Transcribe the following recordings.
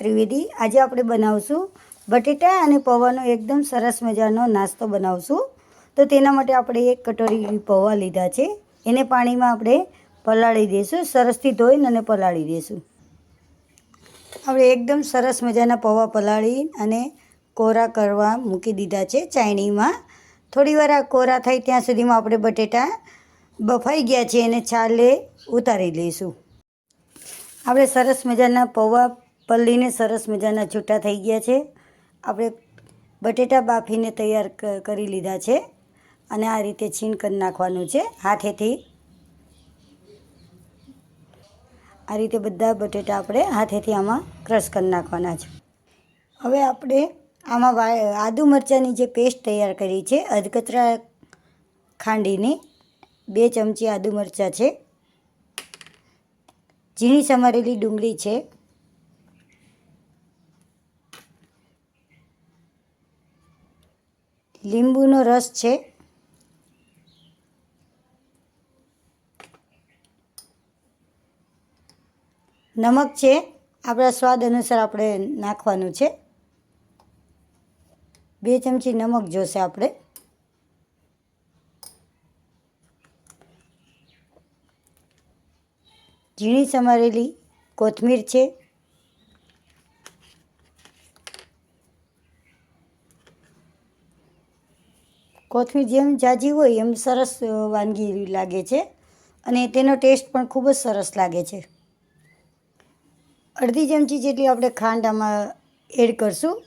ત્રિવેદી. આજે આપણે બનાવશું બટેટા અને પૌવાનો એકદમ સરસ મજાનો નાસ્તો બનાવશું. તો તેના માટે આપણે એક કટોરી પૌવા લીધા છે. એને પાણીમાં આપણે પલાળી દઈશું. સરસથી ધોઈને અને પલાળી દઈશું. આપણે એકદમ સરસ મજાના પૌવા પલાળી અને કોરા કરવા મૂકી દીધા છે ચાયણીમાં થોડીવાર આ કોરા થાય ત્યાં સુધીમાં આપણે બટેટા બફાઈ ગયા છે. એને છાલે ઉતારી લઈશું આપણે સરસ મજાના પૌવા પલ્લીને સરસ મજાના છૂટા થઈ ગયા છે. આપણે બટેટા બાફીને તૈયાર કરી લીધા છે અને આ રીતે છીણ કરી નાખવાનું છે હાથેથી. આ રીતે બધા બટેટા આપણે હાથેથી આમાં ક્રશ કરી નાખવાના છે. હવે આપણે આમાં આદુ મરચાંની જે પેસ્ટ તૈયાર કરી છે, અધકચરા ખાંડીની બે ચમચી આદુ મરચાં છે. ઝીણી સમારેલી ડુંગળી છે. લીંબુનો રસ છે. નમક છે. આપણા સ્વાદ અનુસાર આપણે નાખવાનું છે. બે ચમચી નમક જોશે આપણે. ઝીણી સમારેલી કોથમીર છે. કોથમીર જેમ જાજી હોય એમ સરસ વાનગી લાગે છે. અને તેનો ટેસ્ટ પણ ખૂબ જ સરસ લાગે છે. અડધી ચમચી જેટલી આપણે ખાંડ આમાં એડ કરશું.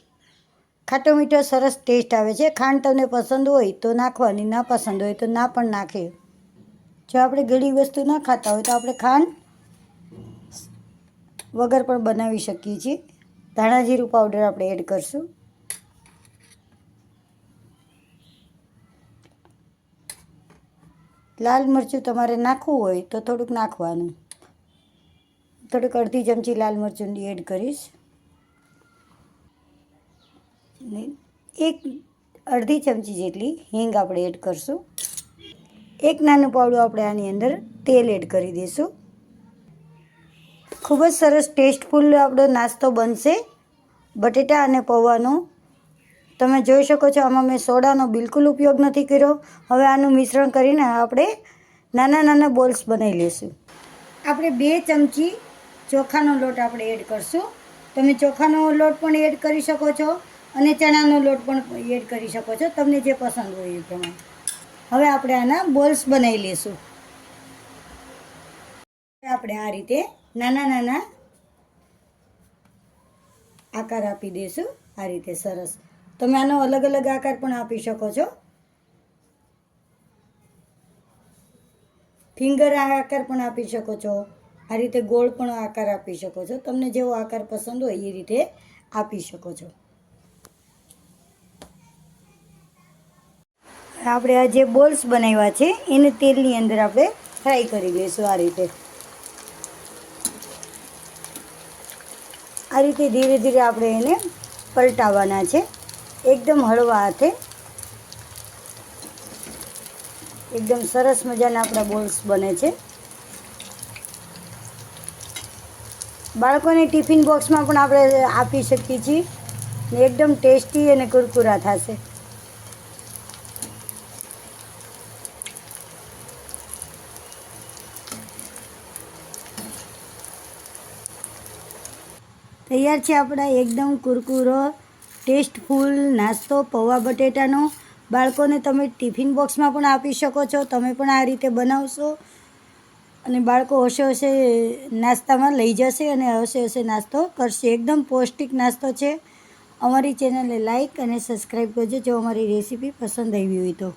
ખાટો મીઠો સરસ ટેસ્ટ આવે છે. ખાંડ તમને પસંદ હોય તો નાખવાની, ના પસંદ હોય તો ના પણ નાખે. જો આપણે ગળી વસ્તુ ના ખાતા હોય તો આપણે ખાંડ વગર પણ બનાવી શકીએ છીએ. ધાણા જીરું પાવડર આપણે એડ કરશું. લાલ મરચું તમારે નાખવું હોય તો થોડુંક નાખવાનું. થોડુંક અડધી ચમચી લાલ મરચુંની એડ કરીશ. એક અડધી ચમચી જેટલી હિંગ આપણે એડ કરશું. એક નાનું પાવડું આપણે આની અંદર તેલ એડ કરી દઈશું. ખૂબ જ સરસ ટેસ્ટફુલ આપણો નાસ્તો બનશે. બટેટા અને પૌવાનો તમે જોઈ શકો છો, આમાં મેં સોડાનો બિલકુલ ઉપયોગ નથી કર્યો. હવે આનું મિશ્રણ કરીને આપણે નાના નાના બોલ્સ બનાવી લઈશું. આપણે બે ચમચી ચોખાનો લોટ આપણે એડ કરશું. તમે ચોખાનો લોટ પણ એડ કરી શકો છો અને ચણાનો લોટ પણ એડ કરી શકો છો, તમને જે પસંદ હોય એ પ્રમાણે. હવે આપણે આના બોલ્સ બનાવી લઈશું. આપણે આ રીતે નાના નાના આકાર આપી દઈશું. આ રીતે સરસ. તમે આનો અલગ અલગ આકાર પણ આપી શકો છો. ફિંગર આકાર પણ આપી શકો છો. આ રીતે ગોળ પણ આકાર આપી શકો છો. તમને જેવો આકાર પસંદ હોય એ રીતે આપી શકો છો. આપણે આ જે બોલ્સ બનાવ્યા છે, એને તેલની અંદર આપણે ફ્રાય કરી લઈશું આ રીતે. આ રીતે ધીરે ધીરે આપણે એને પલટાવવાના છે. એકદમ હળવા હાથે. એકદમ સરસ મજાના આપણા બોલ્સ બને છે. બાળકોને ટિફિન બોક્સમાં પણ આપણે આપી શકીએ છીએ ને એકદમ ટેસ્ટી અને કુરકુરા થશે. તૈયાર છે આપણા એકદમ કુરકુરો ટેસ્ટફુલ નાસ્તો, પૌવા બટેટાનો. બાળકોને તમે ટિફિન બોક્સમાં પણ આપી શકો છો. તમે પણ આ રીતે બનાવશો. અને બાળકો હશે હોશે નાસ્તામાં લઈ જશે અને હશે હશે નાસ્તો કરશે. એકદમ પૌષ્ટિક નાસ્તો છે. અમારી ચેનલને લાઇક અને સબસ્ક્રાઈબ કરજો જો અમારી રેસીપી પસંદ આવી હોય તો.